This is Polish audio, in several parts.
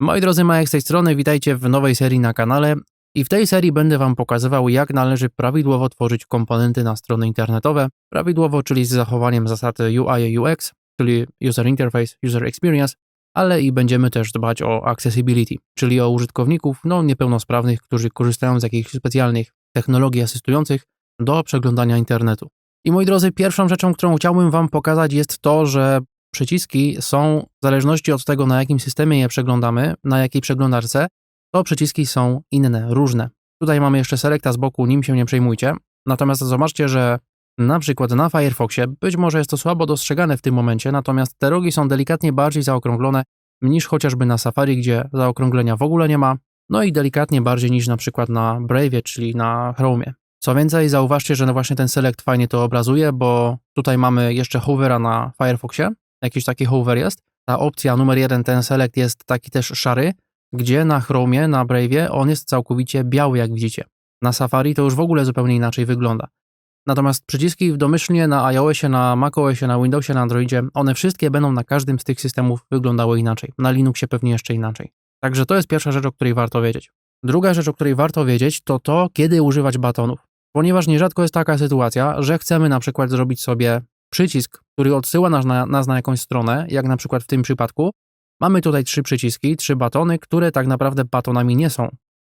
Moi drodzy, Majek z tej strony, witajcie w nowej serii na kanale i w tej serii będę Wam pokazywał, jak należy prawidłowo tworzyć komponenty na strony internetowe. Prawidłowo, czyli z zachowaniem zasad UI i UX, czyli User Interface, User Experience, ale i będziemy też dbać o accessibility, czyli o użytkowników no, niepełnosprawnych, którzy korzystają z jakichś specjalnych technologii asystujących do przeglądania internetu. I moi drodzy, pierwszą rzeczą, którą chciałbym Wam pokazać jest to, że przyciski są, w zależności od tego, na jakim systemie je przeglądamy, na jakiej przeglądarce, to przyciski są inne, różne. Tutaj mamy jeszcze selecta z boku, nim się nie przejmujcie. Natomiast zobaczcie, że na przykład na Firefoxie być może jest to słabo dostrzegane w tym momencie, natomiast te rogi są delikatnie bardziej zaokrąglone niż chociażby na Safari, gdzie zaokrąglenia w ogóle nie ma, no i delikatnie bardziej niż na przykład na Brave, czyli na Chrome. Co więcej, zauważcie, że no właśnie ten select fajnie to obrazuje, bo tutaj mamy jeszcze hovera na Firefoxie, jakiś taki hover jest. Ta opcja numer jeden, ten select jest taki też szary, gdzie na Chromie, na Brave'ie on jest całkowicie biały, jak widzicie. Na Safari to już w ogóle zupełnie inaczej wygląda. Natomiast przyciski domyślnie na iOSie, na macOSie, na Windowsie, na Androidzie, one wszystkie będą na każdym z tych systemów wyglądały inaczej. Na Linuxie pewnie jeszcze inaczej. Także to jest pierwsza rzecz, o której warto wiedzieć. Druga rzecz, o której warto wiedzieć, to to, kiedy używać batonów. Ponieważ nierzadko jest taka sytuacja, że chcemy na przykład zrobić sobie przycisk, który odsyła nas na, nas na jakąś stronę, jak na przykład w tym przypadku. Mamy tutaj trzy przyciski, trzy batony, które tak naprawdę batonami nie są.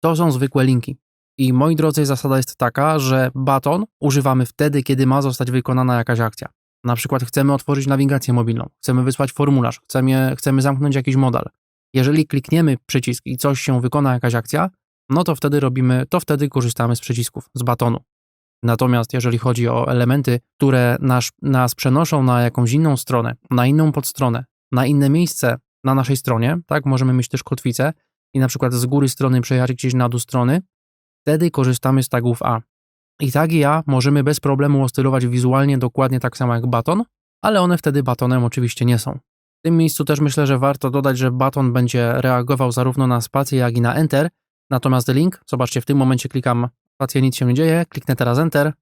To są zwykłe linki. I moi drodzy, zasada jest taka, że baton używamy wtedy, kiedy ma zostać wykonana jakaś akcja. Na przykład chcemy otworzyć nawigację mobilną, chcemy wysłać formularz, chcemy, chcemy zamknąć jakiś model. Jeżeli klikniemy przycisk i coś się wykona, jakaś akcja, no to wtedy robimy, to wtedy korzystamy z przycisków, z batonu. Natomiast jeżeli chodzi o elementy, które nas, nas przenoszą na jakąś inną stronę, na inną podstronę, na inne miejsce na naszej stronie, tak, możemy mieć też kotwicę i na przykład z góry strony przejechać gdzieś na dół strony, wtedy korzystamy z tagów A. I tagi A możemy bez problemu oscylować wizualnie dokładnie tak samo jak baton, ale one wtedy batonem oczywiście nie są. W tym miejscu też myślę, że warto dodać, że baton będzie reagował zarówno na spację, jak i na Enter, natomiast link, zobaczcie, w tym momencie klikam spację, nic się nie dzieje, kliknę teraz Enter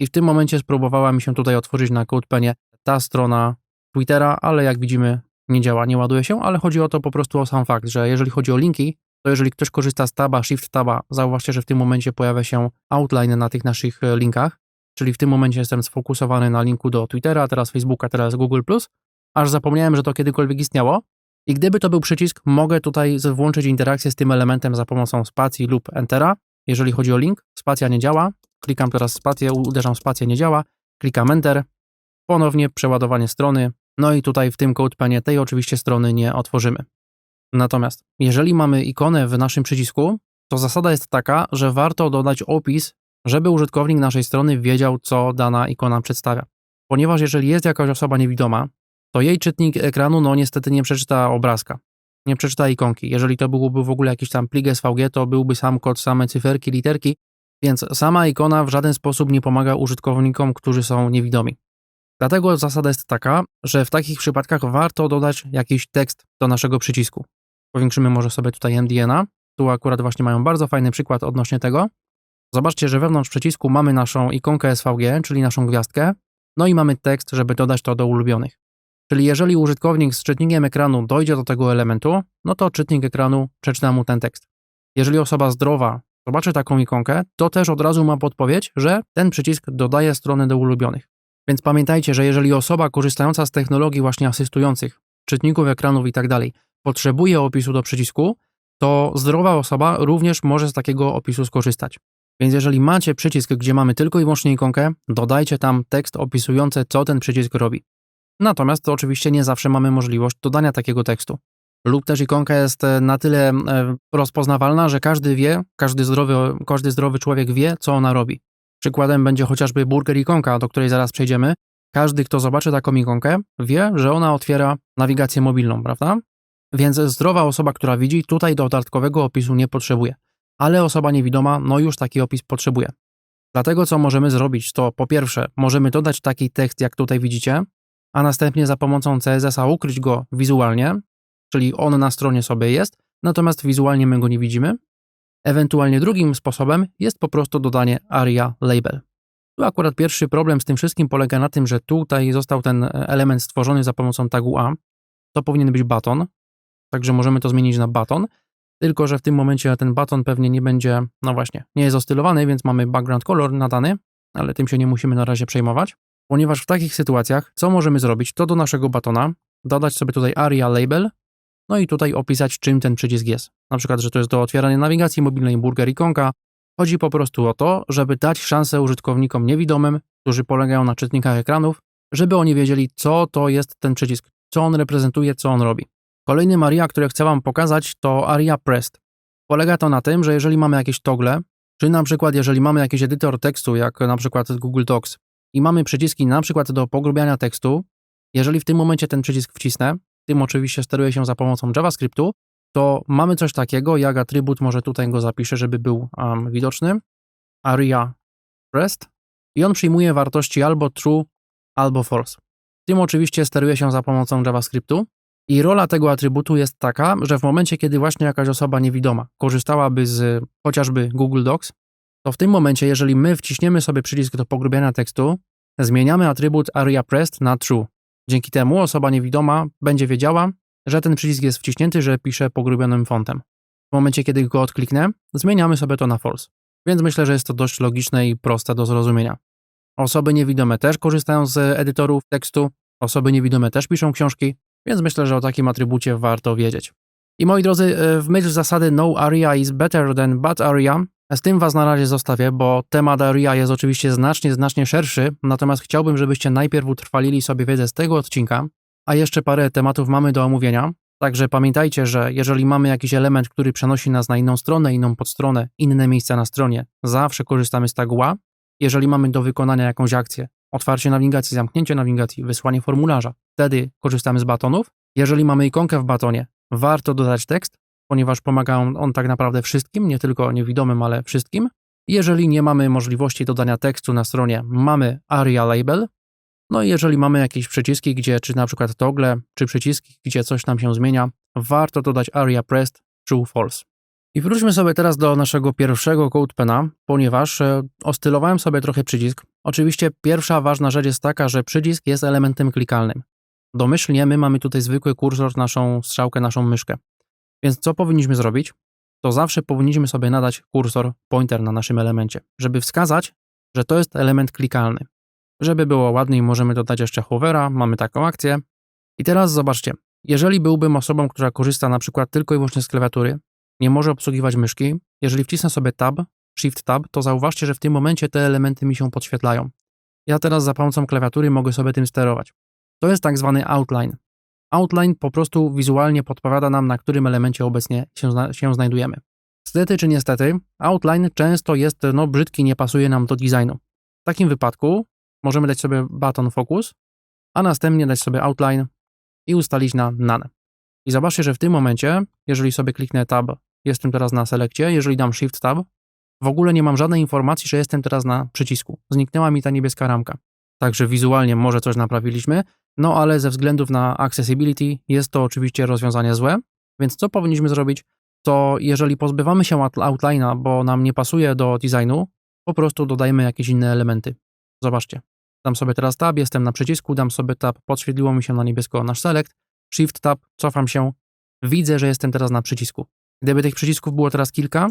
i w tym momencie spróbowała mi się tutaj otworzyć na CodePenie ta strona Twittera, ale jak widzimy nie działa, nie ładuje się, ale chodzi o to po prostu o sam fakt, że jeżeli chodzi o linki, to jeżeli ktoś korzysta z taba, shift taba, zauważcie, że w tym momencie pojawia się outline na tych naszych e, linkach, czyli w tym momencie jestem sfokusowany na linku do Twittera, teraz Facebooka, teraz Google+, aż zapomniałem, że to kiedykolwiek istniało. I gdyby to był przycisk, mogę tutaj włączyć interakcję z tym elementem za pomocą spacji lub Entera. Jeżeli chodzi o link, spacja nie działa, klikam teraz spację, uderzam spację, nie działa, klikam Enter, ponownie przeładowanie strony, no i tutaj w tym CodePenie tej oczywiście strony nie otworzymy. Natomiast jeżeli mamy ikonę w naszym przycisku, to zasada jest taka, że warto dodać opis, żeby użytkownik naszej strony wiedział, co dana ikona przedstawia. Ponieważ jeżeli jest jakaś osoba niewidoma, to jej czytnik ekranu no niestety nie przeczyta obrazka, nie przeczyta ikonki. Jeżeli to byłoby w ogóle jakiś tam plik SVG, to byłby sam kod, same cyferki, literki, więc sama ikona w żaden sposób nie pomaga użytkownikom, którzy są niewidomi. Dlatego zasada jest taka, że w takich przypadkach warto dodać jakiś tekst do naszego przycisku. Powiększymy może sobie tutaj MDN-a. Tu akurat właśnie mają bardzo fajny przykład odnośnie tego. Zobaczcie, że wewnątrz przycisku mamy naszą ikonkę SVG, czyli naszą gwiazdkę, no i mamy tekst, żeby dodać to do ulubionych. Czyli jeżeli użytkownik z czytnikiem ekranu dojdzie do tego elementu, no to czytnik ekranu przeczyta mu ten tekst. Jeżeli osoba zdrowa zobaczy taką ikonkę, to też od razu ma podpowiedź, że ten przycisk dodaje strony do ulubionych. Więc pamiętajcie, że jeżeli osoba korzystająca z technologii właśnie asystujących, czytników ekranów i tak potrzebuje opisu do przycisku, to zdrowa osoba również może z takiego opisu skorzystać. Więc jeżeli macie przycisk, gdzie mamy tylko i wyłącznie ikonkę, dodajcie tam tekst opisujący, co ten przycisk robi. Natomiast to oczywiście nie zawsze mamy możliwość dodania takiego tekstu. Lub też ikonka jest e, na tyle e, rozpoznawalna, że każdy wie, każdy zdrowy, każdy zdrowy człowiek wie, co ona robi. Przykładem będzie chociażby burger ikonka, do której zaraz przejdziemy. Każdy, kto zobaczy taką ikonkę, wie, że ona otwiera nawigację mobilną, prawda? Więc zdrowa osoba, która widzi, tutaj dodatkowego opisu nie potrzebuje. Ale osoba niewidoma, no już taki opis potrzebuje. Dlatego co możemy zrobić, to po pierwsze, możemy dodać taki tekst, jak tutaj widzicie, a następnie za pomocą CSS-a ukryć go wizualnie, czyli on na stronie sobie jest, natomiast wizualnie my go nie widzimy. Ewentualnie drugim sposobem jest po prostu dodanie aria label. Tu akurat pierwszy problem z tym wszystkim polega na tym, że tutaj został ten element stworzony za pomocą tagu A. To powinien być baton, także możemy to zmienić na baton, tylko że w tym momencie ten baton pewnie nie będzie, no właśnie, nie jest ostylowany, więc mamy background color nadany, ale tym się nie musimy na razie przejmować, ponieważ w takich sytuacjach, co możemy zrobić, to do naszego batona dodać sobie tutaj aria label, no i tutaj opisać, czym ten przycisk jest. Na przykład, że to jest do otwierania nawigacji mobilnej, burger ikonka. Chodzi po prostu o to, żeby dać szansę użytkownikom niewidomym, którzy polegają na czytnikach ekranów, żeby oni wiedzieli, co to jest ten przycisk, co on reprezentuje, co on robi. Kolejny aria, który chcę Wam pokazać, to aria pressed. Polega to na tym, że jeżeli mamy jakieś toggle, czy na przykład jeżeli mamy jakiś edytor tekstu, jak na przykład Google Docs, i mamy przyciski na przykład do pogrubiania tekstu, jeżeli w tym momencie ten przycisk wcisnę, tym oczywiście steruje się za pomocą JavaScriptu, to mamy coś takiego jak atrybut, może tutaj go zapiszę, żeby był um, widoczny, aria pressed i on przyjmuje wartości albo true, albo false. Tym oczywiście steruje się za pomocą JavaScriptu. I rola tego atrybutu jest taka, że w momencie, kiedy właśnie jakaś osoba niewidoma korzystałaby z chociażby Google Docs, to w tym momencie, jeżeli my wciśniemy sobie przycisk do pogrubiania tekstu, zmieniamy atrybut aria pressed na true. Dzięki temu osoba niewidoma będzie wiedziała, że ten przycisk jest wciśnięty, że pisze pogrubionym fontem. W momencie, kiedy go odkliknę, zmieniamy sobie to na false. Więc myślę, że jest to dość logiczne i proste do zrozumienia. Osoby niewidome też korzystają z edytorów tekstu, osoby niewidome też piszą książki, więc myślę, że o takim atrybucie warto wiedzieć. I moi drodzy, w myśl zasady no area is better than bad area, z tym was na razie zostawię, bo temat area jest oczywiście znacznie, znacznie szerszy, natomiast chciałbym, żebyście najpierw utrwalili sobie wiedzę z tego odcinka, a jeszcze parę tematów mamy do omówienia. Także pamiętajcie, że jeżeli mamy jakiś element, który przenosi nas na inną stronę, inną podstronę, inne miejsca na stronie, zawsze korzystamy z tagła. Jeżeli mamy do wykonania jakąś akcję, otwarcie nawigacji, zamknięcie nawigacji, wysłanie formularza, wtedy korzystamy z batonów. Jeżeli mamy ikonkę w batonie, warto dodać tekst, ponieważ pomaga on, tak naprawdę wszystkim, nie tylko niewidomym, ale wszystkim. Jeżeli nie mamy możliwości dodania tekstu na stronie, mamy aria label. No i jeżeli mamy jakieś przyciski, gdzie czy na przykład toggle, czy przyciski, gdzie coś nam się zmienia, warto dodać aria pressed true false. I wróćmy sobie teraz do naszego pierwszego CodePena, ponieważ e, ostylowałem sobie trochę przycisk. Oczywiście pierwsza ważna rzecz jest taka, że przycisk jest elementem klikalnym. Domyślnie my mamy tutaj zwykły kursor, naszą strzałkę, naszą myszkę. Więc co powinniśmy zrobić? To zawsze powinniśmy sobie nadać kursor, pointer na naszym elemencie, żeby wskazać, że to jest element klikalny. Żeby było ładniej, możemy dodać jeszcze hovera, mamy taką akcję. I teraz zobaczcie, jeżeli byłbym osobą, która korzysta na przykład tylko i wyłącznie z klawiatury, nie może obsługiwać myszki, jeżeli wcisnę sobie tab, shift tab, to zauważcie, że w tym momencie te elementy mi się podświetlają. Ja teraz za pomocą klawiatury mogę sobie tym sterować. To jest tak zwany outline. Outline po prostu wizualnie podpowiada nam, na którym elemencie obecnie się, się znajdujemy. Stety czy niestety, outline często jest no, brzydki, nie pasuje nam do designu. W takim wypadku możemy dać sobie baton focus, a następnie dać sobie outline i ustalić na none. I zobaczcie, że w tym momencie, jeżeli sobie kliknę tab, jestem teraz na selekcie, jeżeli dam shift tab, w ogóle nie mam żadnej informacji, że jestem teraz na przycisku. Zniknęła mi ta niebieska ramka. Także wizualnie może coś naprawiliśmy, no ale ze względów na accessibility jest to oczywiście rozwiązanie złe, więc co powinniśmy zrobić? To jeżeli pozbywamy się outline'a, bo nam nie pasuje do designu, po prostu dodajmy jakieś inne elementy. Zobaczcie. Dam sobie teraz tab, jestem na przycisku, dam sobie tab, podświetliło mi się na niebiesko nasz select, shift tab, cofam się, widzę, że jestem teraz na przycisku. Gdyby tych przycisków było teraz kilka,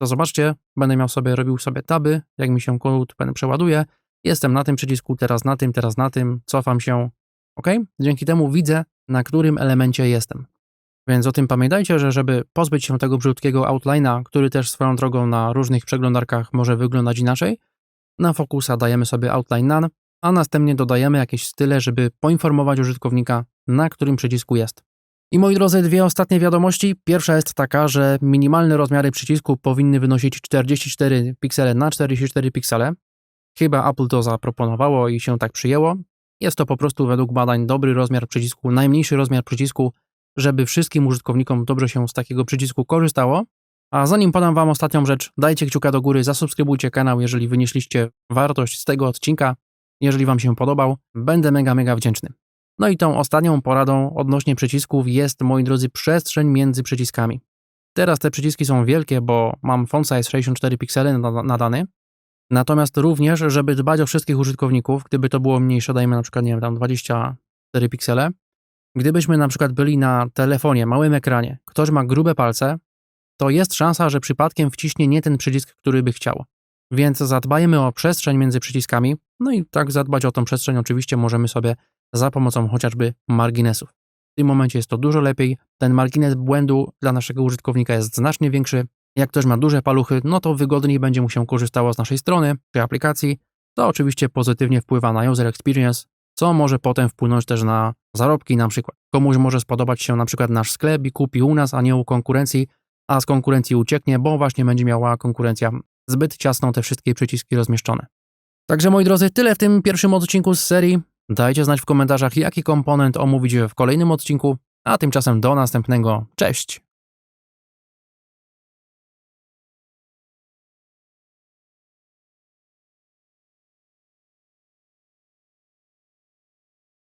to zobaczcie, będę miał sobie, robił sobie taby, jak mi się code przeładuje, jestem na tym przycisku, teraz na tym, teraz na tym, cofam się, ok? Dzięki temu widzę, na którym elemencie jestem. Więc o tym pamiętajcie, że żeby pozbyć się tego brzydkiego outline'a, który też swoją drogą na różnych przeglądarkach może wyglądać inaczej, na Focusa dajemy sobie outline none, a następnie dodajemy jakieś style, żeby poinformować użytkownika, na którym przycisku jest. I moi drodzy, dwie ostatnie wiadomości. Pierwsza jest taka, że minimalne rozmiary przycisku powinny wynosić 44 piksele na 44 piksele. Chyba Apple to zaproponowało i się tak przyjęło. Jest to po prostu według badań dobry rozmiar przycisku, najmniejszy rozmiar przycisku, żeby wszystkim użytkownikom dobrze się z takiego przycisku korzystało. A zanim podam Wam ostatnią rzecz, dajcie kciuka do góry, zasubskrybujcie kanał, jeżeli wynieśliście wartość z tego odcinka. Jeżeli Wam się podobał, będę mega, mega wdzięczny. No i tą ostatnią poradą odnośnie przycisków jest, moi drodzy, przestrzeń między przyciskami. Teraz te przyciski są wielkie, bo mam font size 64 piksele nadany, Natomiast również, żeby dbać o wszystkich użytkowników, gdyby to było mniejsze, dajmy na przykład, nie wiem, tam 24 piksele, Gdybyśmy na przykład byli na telefonie, małym ekranie, ktoś ma grube palce, to jest szansa, że przypadkiem wciśnie nie ten przycisk, który by chciał. Więc zadbajmy o przestrzeń między przyciskami, no i tak zadbać o tą przestrzeń oczywiście możemy sobie za pomocą chociażby marginesów. W tym momencie jest to dużo lepiej, ten margines błędu dla naszego użytkownika jest znacznie większy. Jak ktoś ma duże paluchy, no to wygodniej będzie mu się korzystało z naszej strony czy aplikacji. To oczywiście pozytywnie wpływa na user experience, co może potem wpłynąć też na zarobki na przykład. Komuś może spodobać się na przykład nasz sklep i kupi u nas, a nie u konkurencji, a z konkurencji ucieknie, bo właśnie będzie miała konkurencja zbyt ciasno te wszystkie przyciski rozmieszczone. Także moi drodzy, tyle w tym pierwszym odcinku z serii. Dajcie znać w komentarzach, jaki komponent omówić w kolejnym odcinku, a tymczasem do następnego. Cześć!